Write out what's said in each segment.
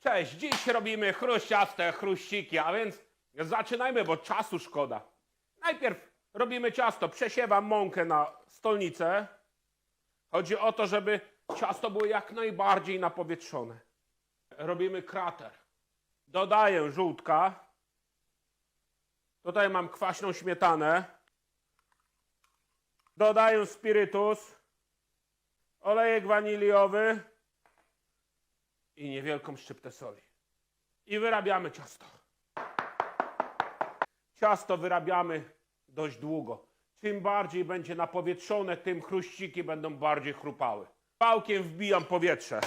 Cześć, dziś robimy chruściaste chruściki, a więc zaczynajmy, bo czasu szkoda. Najpierw robimy ciasto, przesiewam mąkę na stolnicę. Chodzi o to, żeby ciasto było jak najbardziej napowietrzone. Robimy krater. Dodaję żółtka. Tutaj mam kwaśną śmietanę. Dodaję spirytus, olejek waniliowy i niewielką szczyptę soli. I wyrabiamy ciasto. Ciasto wyrabiamy dość długo. Czym bardziej będzie napowietrzone, tym chruściki będą bardziej chrupały. Pałkiem wbijam powietrze.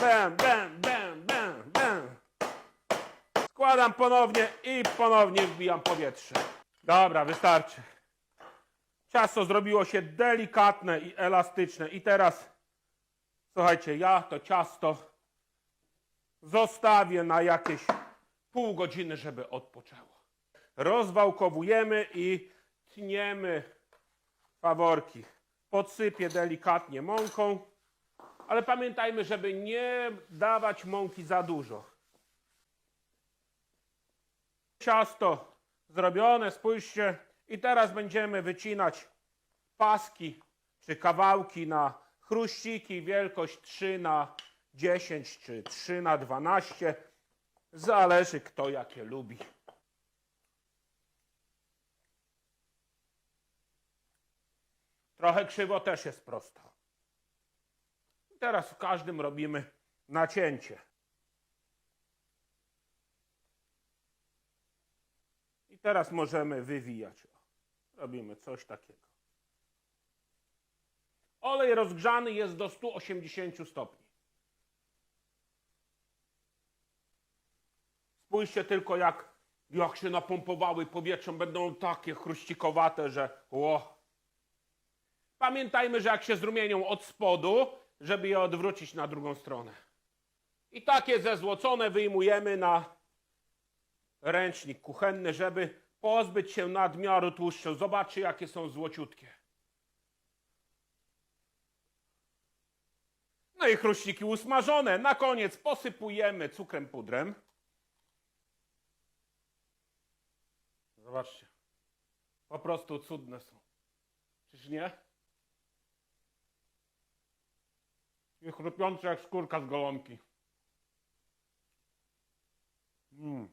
Bam, bam, bam, bam, bam. Składam ponownie i ponownie wbijam powietrze. Dobra, wystarczy. Ciasto zrobiło się delikatne i elastyczne. I teraz, słuchajcie, ja to ciasto zostawię na jakieś pół godziny, żeby odpoczęło. Rozwałkowujemy i tniemy faworki. Podsypię delikatnie mąką, ale pamiętajmy, żeby nie dawać mąki za dużo. Ciasto zrobione, spójrzcie. I teraz będziemy wycinać paski czy kawałki na chruściki, wielkość 3 na 10 czy 3 na 12. Zależy kto jakie lubi. Trochę krzywo też jest prosto. Teraz w każdym robimy nacięcie. I teraz możemy wywijać. Robimy coś takiego. Olej rozgrzany jest do 180 stopni. Spójrzcie tylko, jak, jak się napompowały powietrzem. Będą takie chruścikowate, że ło. Pamiętajmy, że jak się zrumienią od spodu, żeby je odwrócić na drugą stronę. I takie zezłocone wyjmujemy na ręcznik kuchenny, żeby pozbyć się nadmiaru tłuszczu. Zobaczcie, jakie są złociutkie. No i chruściki usmażone. Na koniec posypujemy cukrem pudrem. Zobaczcie. Po prostu cudne są. Czyż nie? I chrupiące jak skórka z golonki. Mm.